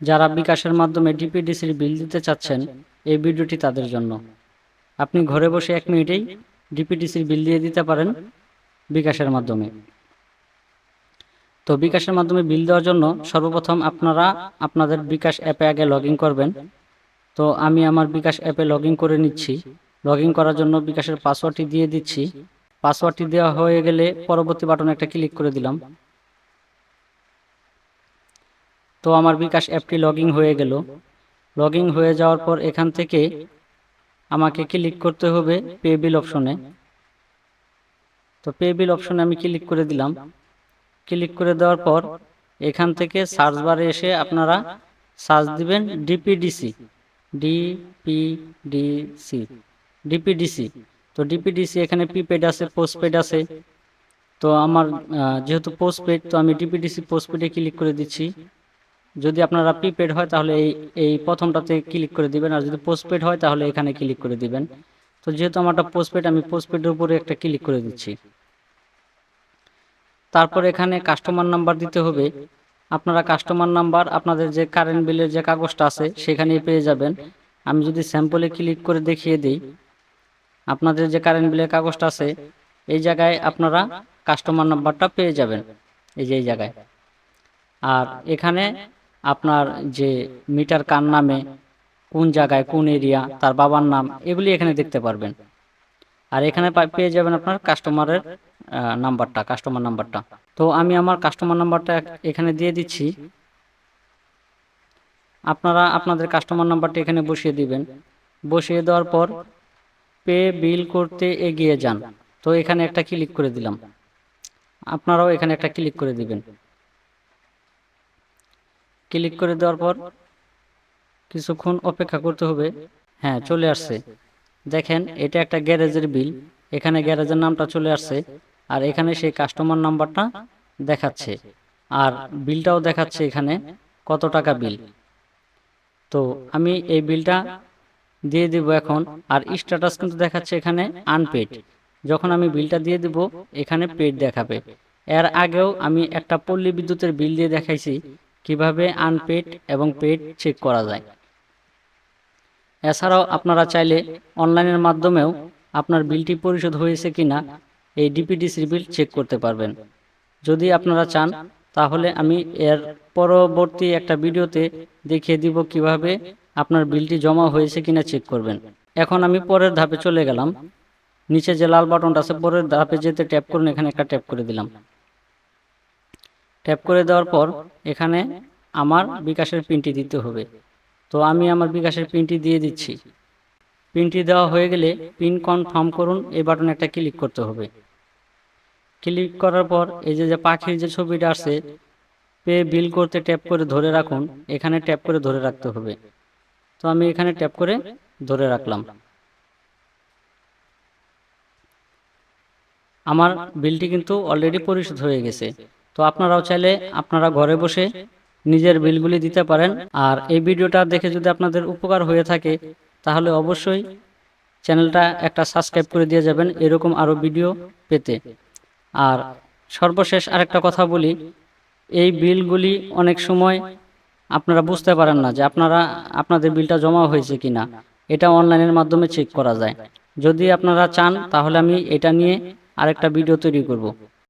যারা বিকাশের মাধ্যমে ডিপিডিসির বিল দিতে চাচ্ছেন, এই ভিডিওটি তাদের জন্য। আপনি ঘরে বসে এক মিনিটেই ডিপিডিসির বিল দিয়ে দিতে পারেন বিকাশের মাধ্যমে। তো বিকাশের মাধ্যমে বিল দেওয়ার জন্য সর্বপ্রথম আপনারা আপনাদের বিকাশ অ্যাপে আগে লগ করবেন। তো আমি আমার বিকাশ অ্যাপে লগ করে নিচ্ছি। লগ করার জন্য বিকাশের পাসওয়ার্ডটি দিয়ে দিচ্ছি। পাসওয়ার্ডটি দেওয়া হয়ে গেলে পরবর্তী বাটনে একটা ক্লিক করে দিলাম। তো আমার বিকাশ অ্যাপটি লগ হয়ে গেল। লগ হয়ে যাওয়ার পর এখান থেকে আমাকে ক্লিক করতে হবে পে বিল অপশনে। তো পে বিল অপশনে আমি ক্লিক করে দিলাম। ক্লিক করে দেওয়ার পর এখান থেকে সার্চ বারে এসে আপনারা সার্চ দিবেন ডিপিডিসি। ডিপিডিসি। ডিপিডিসি। তো ডিপিডিসি এখানে প্রিপেড আছে, পোস্টপেড আছে। তো আমার যেহেতু পোস্টপেড, তো আমি ডিপিডিসি, পোস্টপেডে ক্লিক করে দিচ্ছি। যদি আপনারা প্রিপেড হয়, তাহলে এই এই প্রথমটাতে ক্লিক করে দিবেন, আর যদি পোস্টপেড হয়, তাহলে এখানে ক্লিক করে দিবেন। তো যেহেতু আমারটা পোস্টপেড আমি পোস্টপেডের উপরে একটা ক্লিক করে দিচ্ছি। তারপর এখানে কাস্টমার নাম্বার দিতে হবে। আপনারা কাস্টমার নাম্বার আপনাদের যে কারেন্ট বিলের যে কাগজটা আছে, সেখানেই পেয়ে যাবেন। আমি যদি স্যাম্পলে ক্লিক করে দেখিয়ে দিই, আপনাদের যে কারেন্ট বিলের কাগজটা আছে, এই জায়গায় আপনারা কাস্টমার নাম্বারটা পেয়ে যাবেন। এই যে এই জায়গায়। আর এখানে আপনার যে মিটার কার নামে, কোন জায়গায়, কোন এরিয়া, তার বাবার নাম, এগুলি এখানে দেখতে পারবেন। আর এখানে পেয়ে যাবেন আপনার কাস্টমারের নাম্বারটা, কাস্টমার নাম্বারটা। তো আমি আমার কাস্টমার নাম্বারটা এখানে দিয়ে দিচ্ছি। আপনারা আপনাদের কাস্টমার নাম্বারটা এখানে বসিয়ে দিবেন। বসিয়ে দেওয়ার পর পে বিল করতে এগিয়ে যান। তো এখানে একটা ক্লিক করে দিলাম। আপনারাও এখানে একটা ক্লিক করে দিবেন। ক্লিক করে দেওয়ার পর কিছুক্ষণ অপেক্ষা করতে হবে। হ্যাঁ চলে আসছে। দেখেন, এটা একটা গ্যারেজের বিল। এখানে গ্যারেজের নামটা চলে আসছে আর এখানে সেই কাস্টমার নাম্বারটা দেখাচ্ছে। আর বিলটাও দেখাচ্ছে এখানে কত টাকা বিল। তো আমি এই বিলটা দিয়ে দিব এখন। আর স্ট্যাটাস কিন্তু দেখাচ্ছে এখানে আনপেড যখন আমি বিলটা দিয়ে দিব, এখানে পেড দেখাবে। এর আগেও আমি একটা পল্লী বিদ্যুতের বিল দিয়ে দেখাইছি। কীভাবে আনপেড এবং পেড চেক করা যায়। এছাড়াও আপনারা চাইলে অনলাইনের মাধ্যমেও আপনার বিলটি পরিশোধ হয়েছে কিনা এই ডিপিডিসির বিল চেক করতে পারবেন। যদি আপনারা চান, তাহলে আমি এর পরবর্তী একটা ভিডিওতে দেখিয়ে দিব কীভাবে আপনার বিলটি জমা হয়েছে কিনা চেক করবেন। এখন আমি পরের ধাপে চলে গেলাম। নিচে যে লাল বাটনটা আছে, পরের ধাপে যেতে ট্যাপ করুন, এখানে একটা ট্যাপ করে দিলাম। ট্যাপ করে দেওয়ার পর এখানে আমার বিকাশের পিনটি দিতে হবে। তো আমি আমার বিকাশের পিনটি দিয়ে দিচ্ছি। পিনটি দেওয়া হয়ে গেলে পিন কনফার্ম করুন, এই বাটনে একটা ক্লিক করতে হবে। ক্লিক করার পর এই যে যে পাখির যে ছবিটা আছে পে বিল করতে ট্যাপ করে ধরে রাখুন, এখানে ট্যাপ করে ধরে রাখতে হবে। তো আমি এখানে ট্যাপ করে ধরে রাখলাম। আমার বিলটি কিন্তু অলরেডি পরিশোধ হয়ে গেছে। তো আপনারাও চাইলে আপনারা ঘরে বসে নিজের বিলগুলি দিতে পারেন। আর এই ভিডিওটা দেখে যদি আপনাদের উপকার হয়ে থাকে, তাহলে অবশ্যই চ্যানেলটা একটা সাবস্ক্রাইব করে দিয়ে যাবেন এরকম আরও ভিডিও পেতে। আর সর্বশেষ আরেকটা কথা বলি, এই বিলগুলি অনেক সময় আপনারা বুঝতে পারেন না যে আপনারা, আপনাদের বিলটা জমা হয়েছে কিনা। এটা অনলাইনের মাধ্যমে চেক করা যায়। যদি আপনারা চান, তাহলে আমি এটা নিয়ে আরেকটা ভিডিও তৈরি করব।